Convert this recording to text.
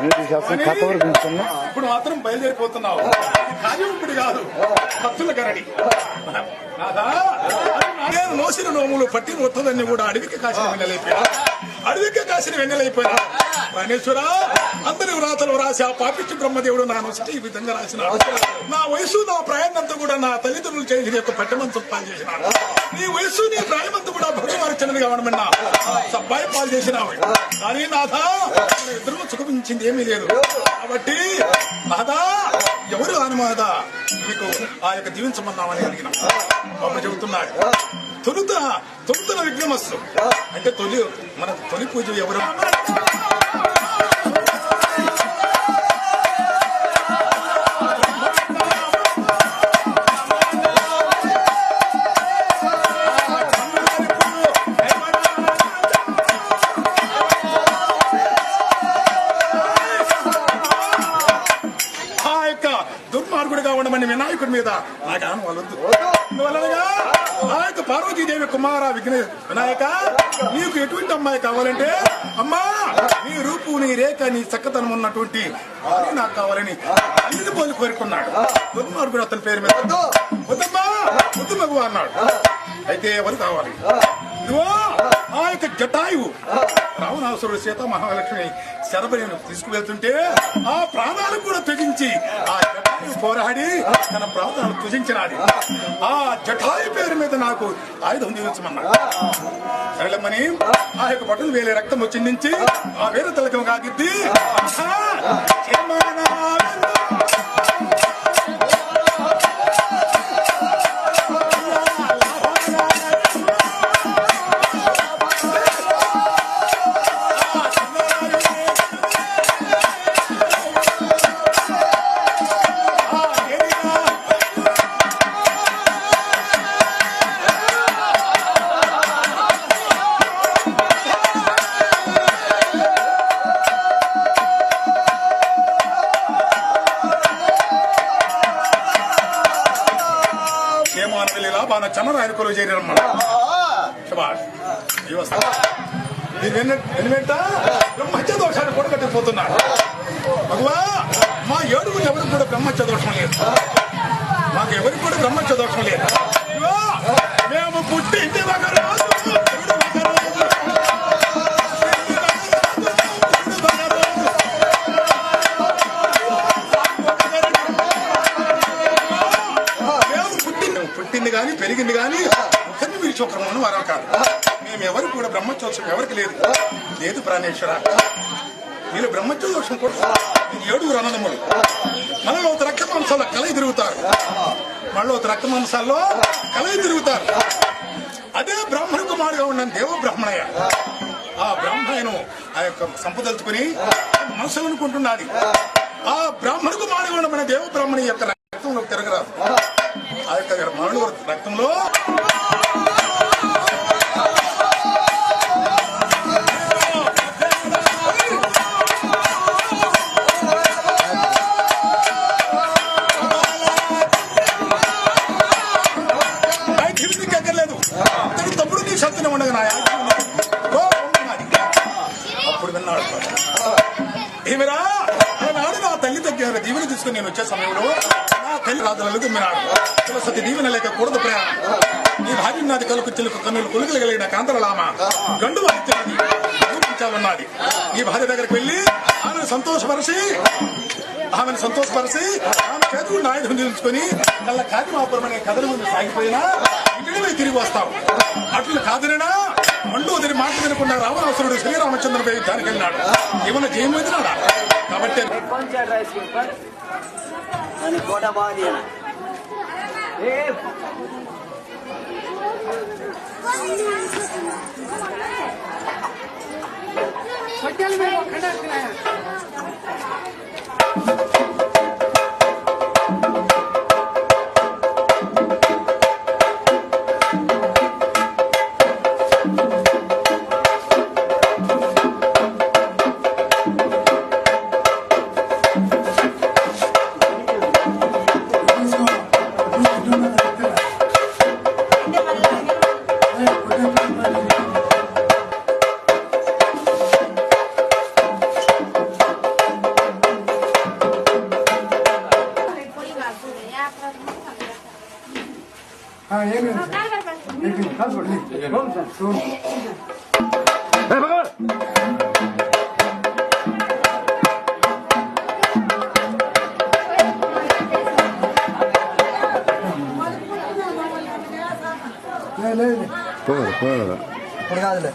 మీరు చేస్తాం కథ వరకు ఉంచుకున్నా ఇప్పుడు మాత్రం బయలుదేరిపోతున్నావు. కార్యం ఇప్పుడు కాదు. భక్తుల గరడి నాదా, నేను నోసిన నోములు పట్టి వస్తుందని కూడా అడవికి కాసిన అడవికి కాసిన వెన్నెలైపోయినా పరమేశ్వర అందరి వ్రాతలు రాసి ఆ పాపించి బ్రహ్మదేవుడు నా నొసటి ఈ విధంగా రాసిన. నా వయసు నా ప్రయాణంతా కూడా నా తల్లిదండ్రులు చేసిన యొక్క పెట్టమంతం పాలు చేసిన నీ వయసు నీ ప్రాయమంతా కూడా భగవాన్ కావడమన్నా సబ్బాయి పాలు చేసినావు. కానీ నాథా ఇద్దరు సుఖమించింది ఏమీ లేదు. కాబట్టి నాథా ఎవరు అనుమాదా మీకు ఆ యొక్క దీవించమన్నామని అడిగిన. అప్పుడు చెబుతున్నాడు. తొలుత తొలుతన విఘ్నమస్సు అంటే తొలి మన తొలి పూజ ఎవరు? దుర్మార్గుడిగా ఉండమని వినాయకుడి మీద నాకు ఆనవాలొద్దు ఆ యొక్క పార్వతీదేవి కుమార విఘ్న వినాయక నీకు ఎటువంటి అమ్మాయి కావాలంటే అమ్మా నీ రూపు నీ రేఖ నీ చక్కతనం ఉన్నటువంటి వారే నాకు కావాలని అన్ని పోలి కోరుకున్నాడు. దుర్మార్గుడు అతని పేరు మీద వద్దమ్మా వద్దు మగువ అన్నాడు. అయితే ఎవరు కావాలి? ఇదిగో ఆ యొక్క జటాయువు. రావణాసురుడు సీత మహాలక్ష్మి శరభని తీసుకువెళ్తుంటే ఆ ప్రాణాలు కూడా త్యజించి ఆ జటాయు పోరాడి తన ప్రాణాలు త్యజించినాడు. ఆ జటాయు పేరు మీద నాకు ఆయుధం దీవించమన్నాడు సరళమ్మని ఆ యొక్క బట్టలు వేలే రక్తం చిందించి ఆ వేరే తిలకం కాగిద్ది లాభాన చమరాయన కొలువు దీని వెన్న వెనువెంట బ్రహ్మత్య దోషాన్ని కూడగట్టిపోతున్నాడు భగవా మా ఏడుగురు ఎవరికి కూడా బ్రహ్మత్య దోషం లేదు. మాకు ఎవరికి కూడా బ్రహ్మత్య దోషం లేదు. మేము పుట్టింది ఒక రోజు జరిగింది కానీ ఒకరిని విడిచి ఒకరు వారం కాదు. మేము ఎవరు కూడా బ్రహ్మచోత్సవం ఎవరికి లేదు. లేదు ప్రాణేశ్వర. వీళ్ళు బ్రహ్మచోత్సవం కూడా ఏడుగురు అన్నదమ్ములు. మనలో ఒక రక్త మాంసాల్లో కలయి తిరుగుతారు. మనలో ఒక రక్త మాంసాల్లో కలయి తిరుగుతారు. అదే బ్రాహ్మణ కుమారుగా ఉన్న దేవ బ్రాహ్మణయ్య. ఆ బ్రాహ్మణను ఆ యొక్క సంపదలుచుకుని మనసులు అనుకుంటున్నది ఆ బ్రాహ్మణ కుమారుగా ఉన్న మన దేవ బ్రాహ్మణి యొక్క రక్తంలో తిరగరాదు. ఆ యొక్క మరణ రక్తంలో ఐదు ఎక్కర్లేదు నీ ఉండగా నా అప్పుడు విన్నాడు. ఏమిరా? ఆనాడు నా తల్లి దగ్గర దీవెన తీసుకుని నేను వచ్చే సమయంలో నా తల్లి రాజులకు దీవెన లేక కూడదు ప్రయాణం నీ భార్య నాది కలుకు తెలుకు కన్నులు కొలుకలు కలిగిన గండు వాయిద్యాన్ని చూపించాలన్నది నీ భార్య దగ్గరికి వెళ్ళి ఆమెను సంతోషపరిచి ఆమెను సంతోషపరిచి ఆమె చేతులు నాయుధం తీసుకొని కళ్ళ కాకిమాపురం అనే కథల ముందు సాగిపోయినా ఇటువై తిరిగి వస్తావు. అట్లు కాదనేనా? మండు వదిలి మాట తినకుండా రావణాసురుడు శ్రీరామచంద్రపై యుద్ధానికి వెళ్ళినాడు ఏమన్నా జయమొందినాడా కాబట్టి అని కోట బాగుంది పట్టెలు మేము ఒక్కడ Vamos, vamos. போகாது போகாது